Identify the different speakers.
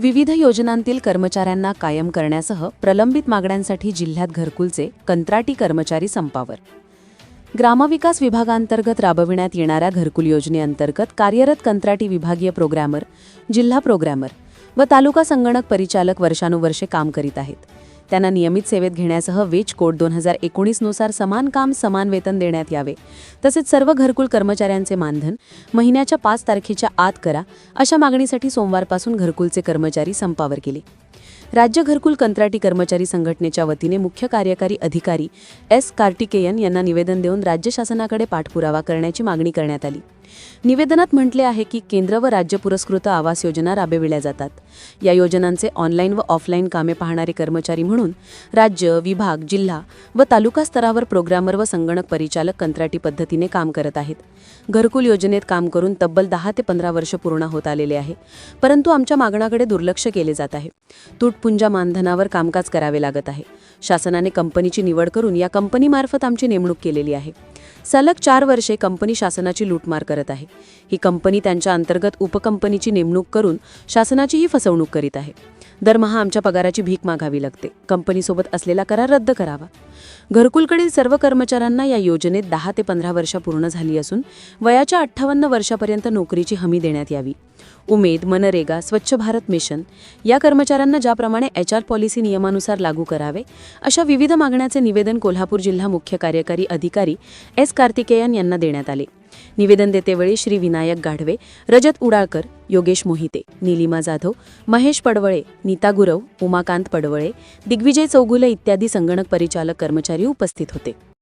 Speaker 1: विविध योजनांतील कर्मचाऱ्यांना कायम करण्यासह प्रलंबित मागण्यांसाठी जिल्ह्यात घरकुलचे कंत्राटी कर्मचारी संपावर. ग्रामविकास विभागांतर्गत राबविण्यात येणाऱ्या घरकुल योजनेअंतर्गत कार्यरत कंत्राटी विभागीय प्रोग्रॅमर जिल्हा प्रोग्रॅमर व तालुका संगणक परिचालक वर्षानुवर्षे काम करीत आहेत. त्यांना नियमित सेवेत घेण्यासह वेज कोड दोन हजार एकोणीसनुसार समान काम समान वेतन देण्यात यावे. तसेच सर्व घरकुल कर्मचाऱ्यांचे मानधन महिन्याच्या पाच तारखेच्या आत करा अशा मागणीसाठी सोमवारपासून घरकुलचे कर्मचारी संपावर गेले. राज्य घरकुल कंत्राटी कर्मचारी संघटनेच्या वतीने मुख्य कार्यकारी अधिकारी एस कार्तिकेयन यांना निवेदन देऊन राज्य शासनाकडे पाठपुरावा करण्याची मागणी करण्यात आली. निवेदनात म्हटले आहे की केंद्र व राज्य पुरस्कृत आवास योजना राबविल्या जातात. या योजनांचे ऑनलाईन व ऑफलाईन कामे पाहणारे कर्मचारी म्हणून राज्य विभाग जिल्हा व तालुका स्तरावर प्रोग्रामर व संगणक परिचालक कंत्राटी पद्धतीने काम करत आहेत. घरकुल योजनेत काम करून तब्बल दहा ते पंधरा वर्ष पूर्ण होत आलेले आहे परंतु आमच्या मागणाकडे दुर्लक्ष केले जात आहे. तुटपुंजा मानधनावर कामकाज करावे लागत आहे. शासनाने कंपनीची निवड करून या कंपनीमार्फत आमची नेमणूक केलेली आहे. सलग चार वर्षे कंपनी शासनाची लूटमार करत आहे. ही कंपनी त्यांच्या अंतर्गत उपकंपनीची नेमणूक करून शासनाचीही फसवणूक करीत आहे. दरमहा आमच्या पगाराची भीक मागावी लागते. कंपनीसोबत असलेला करार रद्द करावा. घरकुलकडील सर्व कर्मचाऱ्यांना या योजनेत दहा ते पंधरा वर्ष पूर्ण झाली असून वयाच्या अठ्ठावन्न वर्षापर्यंत नोकरीची हमी देण्यात यावी. उमेद मनरेगा स्वच्छ भारत मिशन या कर्मचाऱ्यांना ज्याप्रमाणे एच आर पॉलिसी नियमानुसार लागू करावे अशा विविध मागण्याचे निवेदन कोल्हापूर जिल्हा मुख्य कार्यकारी अधिकारी एस कार्तिकेयन यांना देण्यात आले. निवेदन देतेवेळी श्री विनायक गाढवे रजत उडाळकर योगेश मोहिते निलिमा जाधव महेश पडवळे नीता गुरव उमाकांत पडवळे दिग्विजय चौगुले इत्यादी संगणक परिचालक कर्मचारी उपस्थित होते.